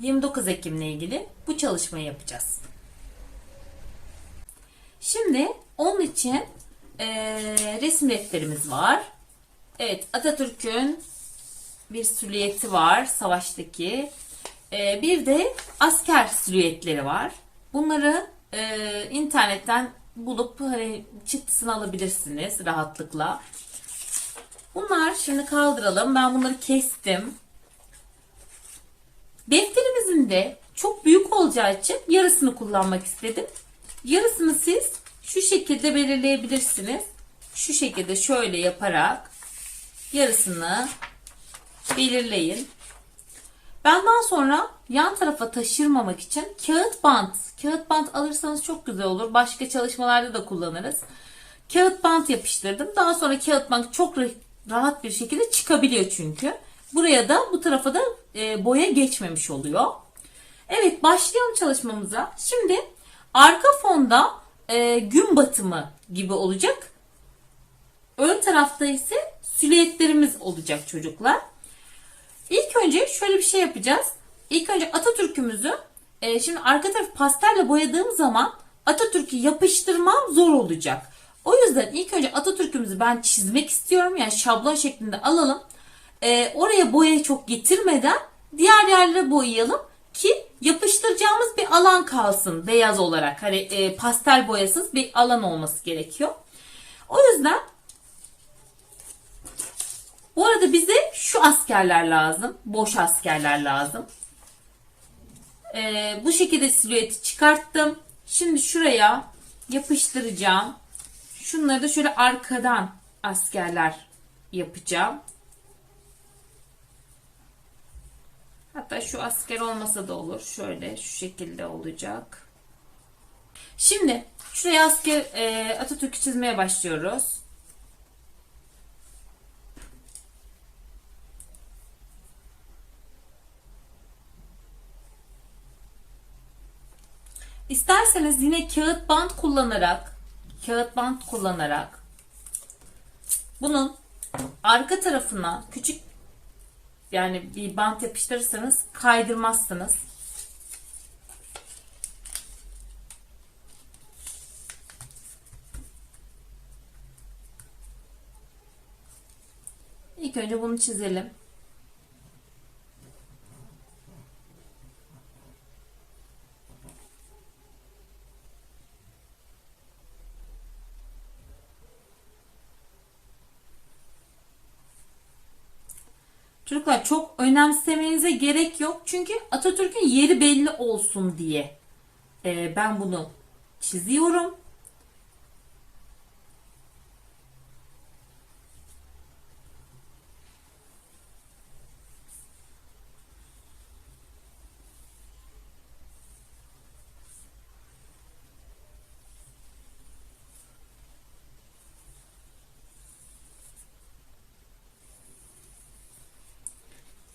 29 Ekim'le ilgili bu çalışmayı yapacağız. Şimdi onun için eee, resim defterimiz var. Evet Atatürk'ün bir silüeti var savaştaki. Eee, bir de asker silüetleri var. Bunları eee, internetten bulup hani çıktısını alabilirsiniz rahatlıkla. Bunlar şimdi kaldıralım. Ben bunları kestim. Defterimizin de çok büyük olacağı için yarısını kullanmak istedim. Yarısını siz şu şekilde belirleyebilirsiniz. Şu şekilde şöyle yaparak yarısını belirleyin. Benden sonra yan tarafa taşırmamak için kağıt bant. Kağıt bant alırsanız çok güzel olur. Başka çalışmalarda da kullanırız. Kağıt bant yapıştırdım. Daha sonra kağıt bant çok ra- rahat bir şekilde çıkabiliyor çünkü. Buraya da bu tarafa da e, boya geçmemiş oluyor. Evet başlayalım çalışmamıza. Şimdi arka fonda e, gün batımı gibi olacak. Ön tarafta ise silüetlerimiz olacak çocuklar. İlk önce şöyle bir şey yapacağız. İlk önce Atatürk'ümüzü e, şimdi arka tarafı pastelle boyadığım zaman Atatürk'ü yapıştırmam zor olacak. O yüzden ilk önce Atatürk'ümüzü ben çizmek istiyorum. Yani şablon şeklinde alalım. E, oraya boyayı çok getirmeden diğer yerlere boyayalım ki yapıştıracağımız bir alan kalsın beyaz olarak. Hani e, pastel boyasız bir alan olması gerekiyor. O yüzden bu arada bize şu askerler lazım. Boş askerler lazım. Ee, bu şekilde silüeti çıkarttım. Şimdi şuraya yapıştıracağım. Şunları da şöyle arkadan askerler yapacağım. Hatta şu asker olmasa da olur. Şöyle şu şekilde olacak. Şimdi şuraya asker e, Atatürk'ü çizmeye başlıyoruz. İsterseniz yine kağıt bant kullanarak kağıt bant kullanarak bunun arka tarafına küçük yani bir bant yapıştırırsanız kaydırmazsınız. İlk önce bunu çizelim. Çocuklar çok önemsemenize gerek yok. Çünkü Atatürk'ün yeri belli olsun diye e, ben bunu çiziyorum.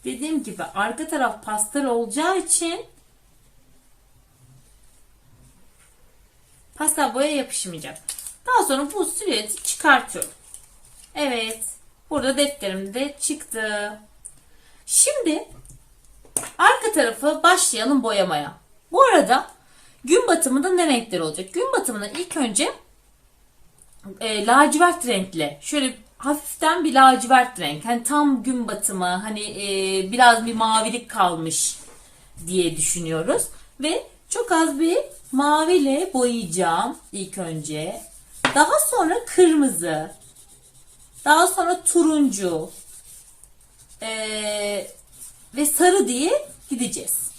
Dediğim gibi arka taraf pastel olacağı için pastel boya yapışmayacak. Daha sonra bu silüeti çıkartıyorum. Evet. Burada defterimde çıktı. Şimdi arka tarafı başlayalım boyamaya. Bu arada gün batımında ne renkler olacak? Gün batımında ilk önce e, lacivert renkli şöyle hafiften bir lacivert renk. Hani tam gün batımı hani e, biraz bir mavilik kalmış diye düşünüyoruz. Ve çok az bir maviyle boyayacağım ilk önce. Daha sonra kırmızı. Daha sonra turuncu. e, ve sarı diye gideceğiz.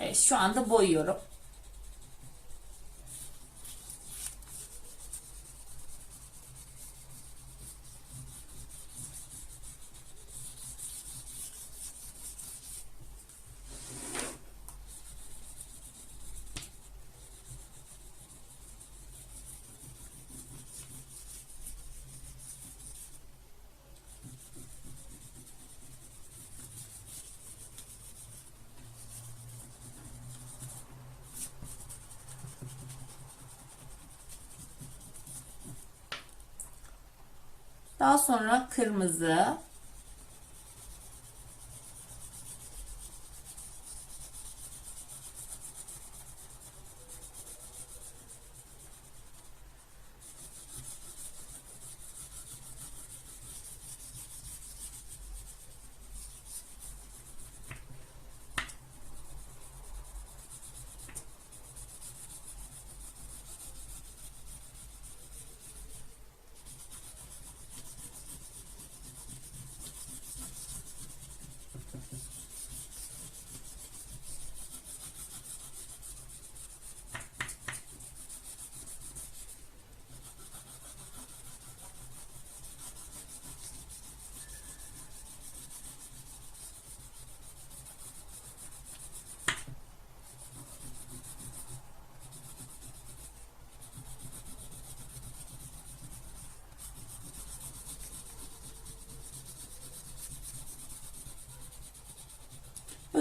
Evet şu anda boyuyorum. Daha sonra kırmızı.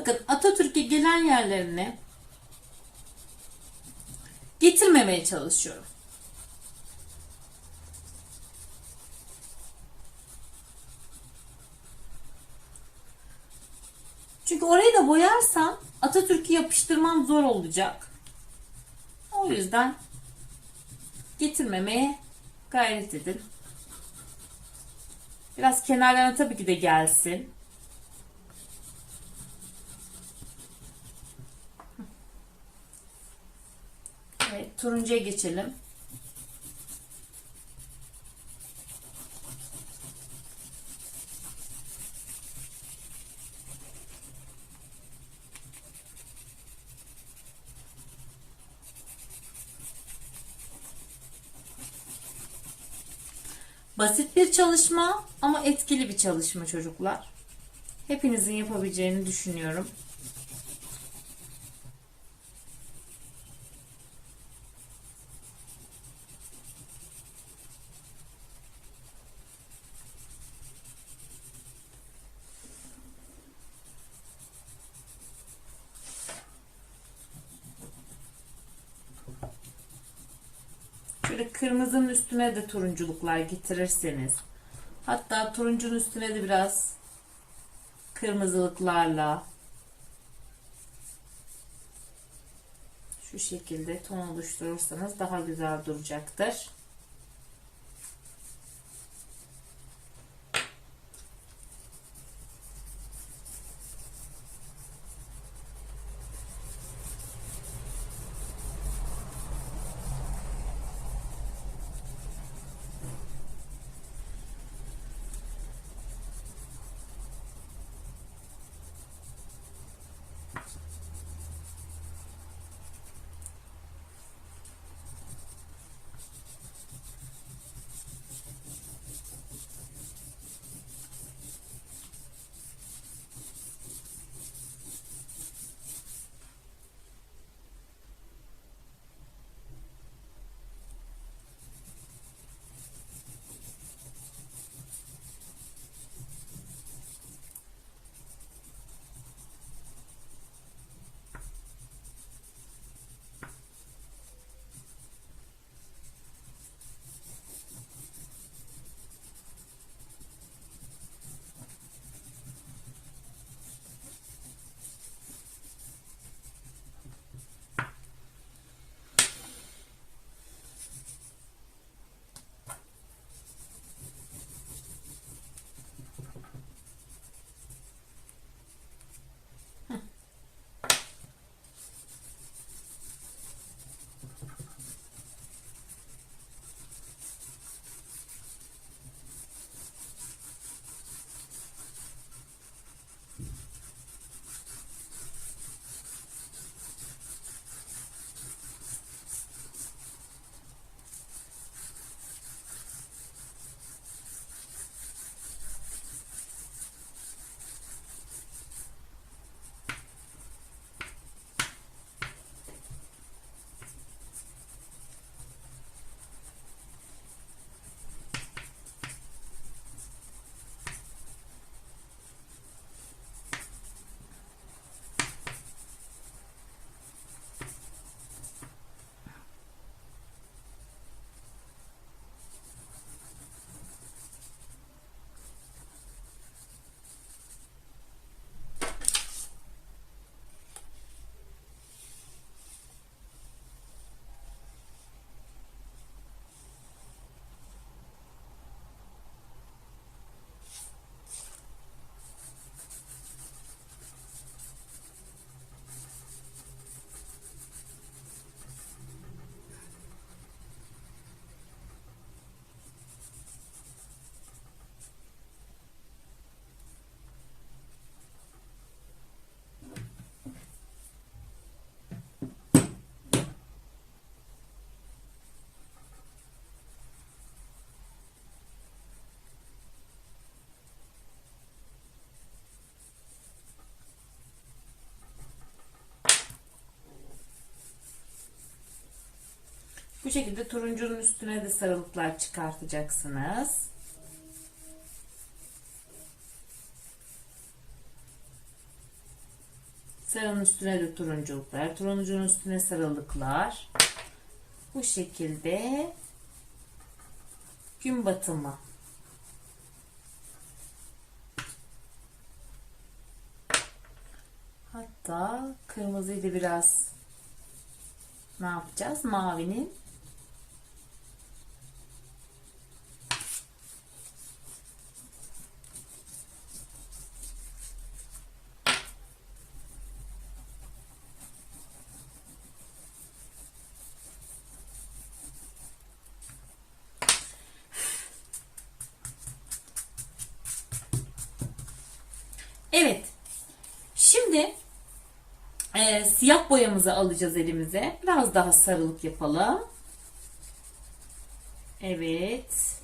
Bakın Atatürk'e gelen yerlerini getirmemeye çalışıyorum. Çünkü orayı da boyarsam Atatürk'ü yapıştırmam zor olacak. O yüzden getirmemeye gayret edin. Biraz kenarlarına tabii ki de gelsin. Evet, turuncuya geçelim. Basit bir çalışma ama etkili bir çalışma çocuklar. Hepinizin yapabileceğini düşünüyorum. Şöyle kırmızının üstüne de turunculuklar getirirseniz. Hatta turuncunun üstüne de biraz kırmızılıklarla şu şekilde ton oluşturursanız daha güzel duracaktır. Şekilde turuncunun üstüne de sarılıklar çıkartacaksınız. Sarının üstüne de turunculuklar. Turuncunun üstüne sarılıklar. Bu şekilde gün batımı. Hatta kırmızıyı da biraz ne yapacağız? Mavinin Şimdi e, siyah boyamızı alacağız elimize. Biraz daha sarılık yapalım. Evet.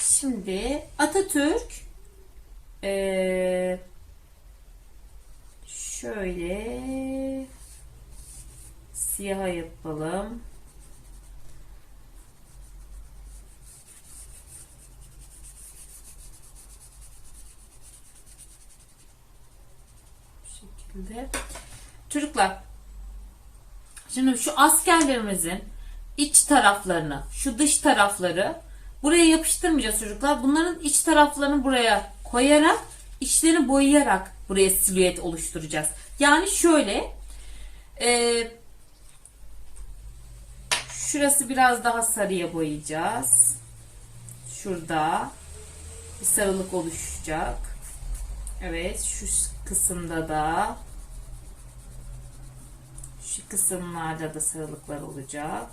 Şimdi Atatürk e, şöyle siyaha yapalım. Bu şekilde. Çocuklar şimdi şu askerlerimizin iç taraflarını, şu dış tarafları buraya yapıştırmayacağız çocuklar. Bunların iç taraflarını buraya koyarak, içlerini boyayarak buraya silüet oluşturacağız. Yani şöyle e, şurası biraz daha sarıya boyayacağız. Şurada bir sarılık oluşacak. Evet şu kısımda da şu kısımlarda da sarılıklar olacak.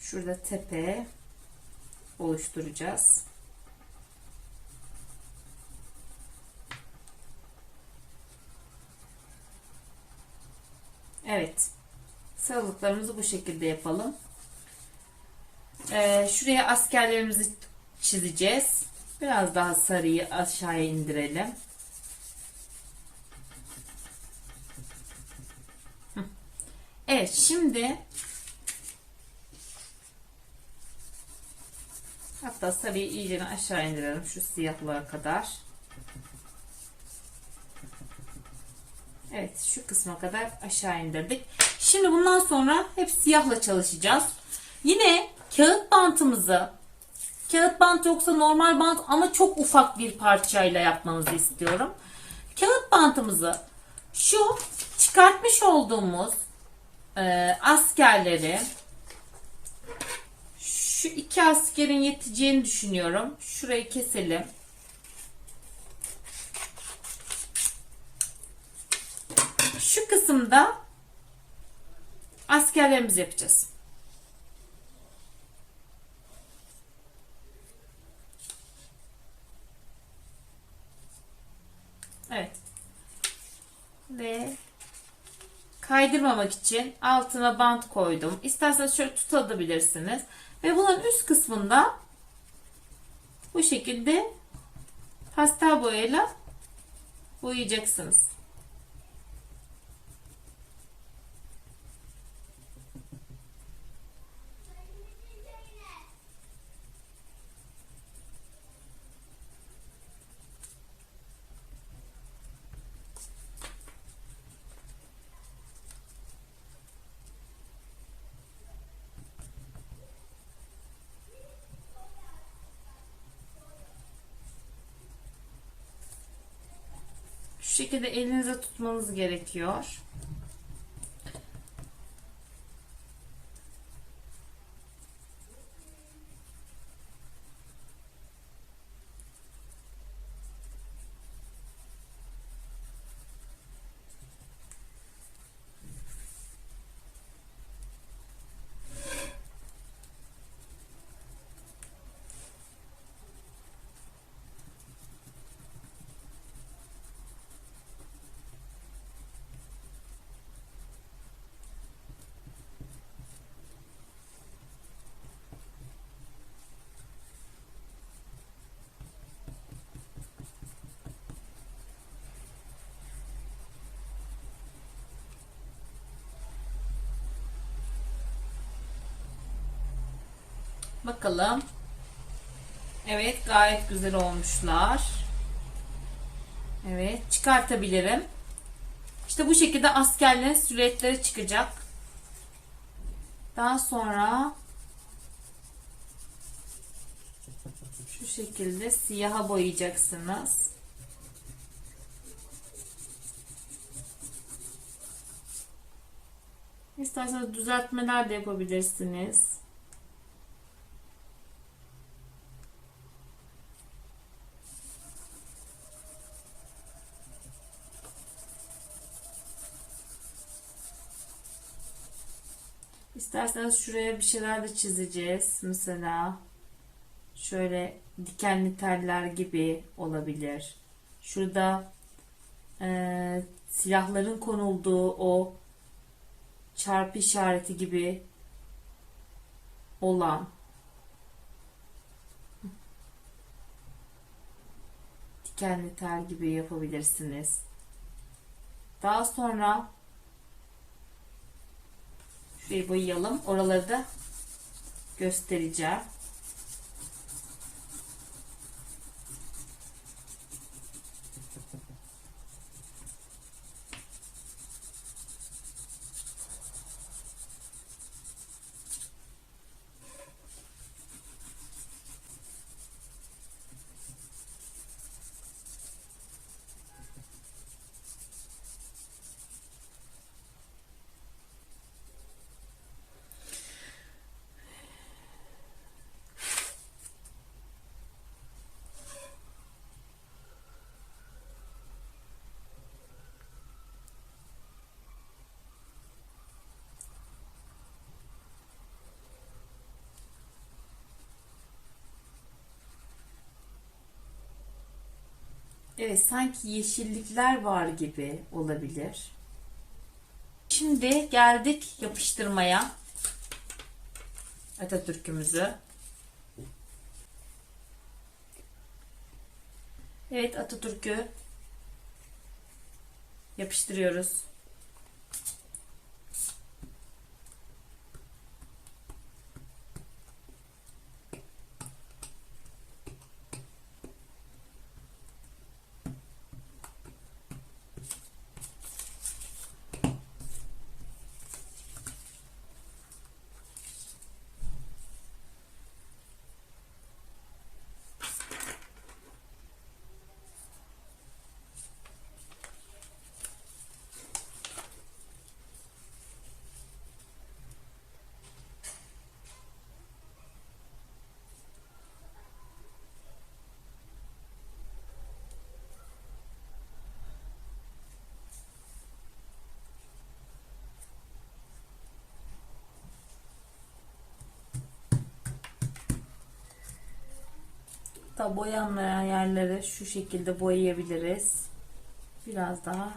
Şurada tepe oluşturacağız. Evet. Sarılıklarımızı bu şekilde yapalım. Ee, şuraya askerlerimizi çizeceğiz. Biraz daha sarıyı aşağıya indirelim. Evet şimdi hatta sarıyı iyice aşağı indirelim şu siyahlığa kadar. Evet şu kısma kadar aşağı indirdik. Şimdi bundan sonra hep siyahla çalışacağız. Yine kağıt bantımızı kağıt bant yoksa normal bant ama çok ufak bir parçayla yapmanızı istiyorum. Kağıt bantımızı şu çıkartmış olduğumuz e, askerleri şu iki askerin yeteceğini düşünüyorum. Şurayı keselim. Şu kısımda askerlerimizi yapacağız. Evet. Ve kaydırmamak için altına bant koydum. İsterseniz şöyle tutabilirsiniz. Ve bunun üst kısmında bu şekilde pastel boyayla boyayacaksınız. Şu şekilde elinize tutmanız gerekiyor. Bakalım. Evet gayet güzel olmuşlar. çıkartabilirim. İşte bu şekilde askerlerin silüetleri çıkacak. Daha sonra şu şekilde siyaha boyayacaksınız. İsterseniz düzeltmeler de yapabilirsiniz. İsterseniz şuraya bir şeyler de çizeceğiz. Mesela şöyle dikenli teller gibi olabilir. Şurada e, silahların konulduğu o çarpı işareti gibi olan dikenli tel gibi yapabilirsiniz. Daha sonra şurayı boyayalım. Oraları da göstereceğim. Evet, sanki yeşillikler var gibi olabilir. Şimdi geldik yapıştırmaya. Atatürk'ümüzü. Evet, Atatürk'ü yapıştırıyoruz. Da boyanmayan yerleri şu şekilde boyayabiliriz. Biraz daha.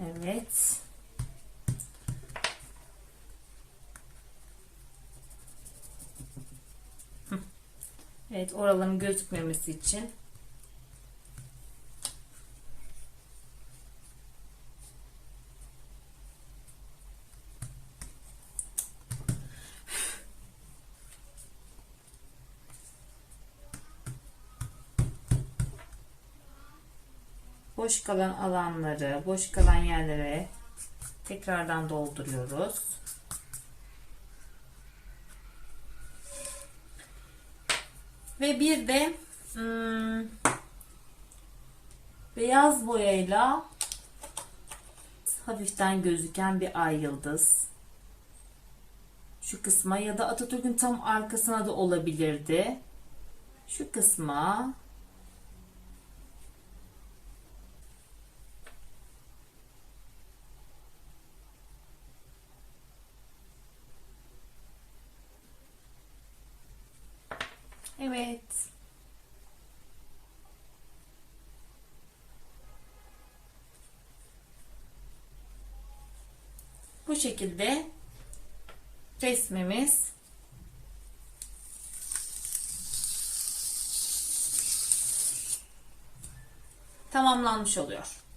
Evet. Evet oraların gözükmemesi için. Boş kalan alanları, boş kalan yerlere tekrardan dolduruyoruz. Ve bir de hmm, beyaz boyayla hafiften gözüken bir ay yıldız. Şu kısma ya da Atatürk'ün tam arkasına da olabilirdi. Şu kısma Evet. Bu şekilde resmimiz tamamlanmış oluyor.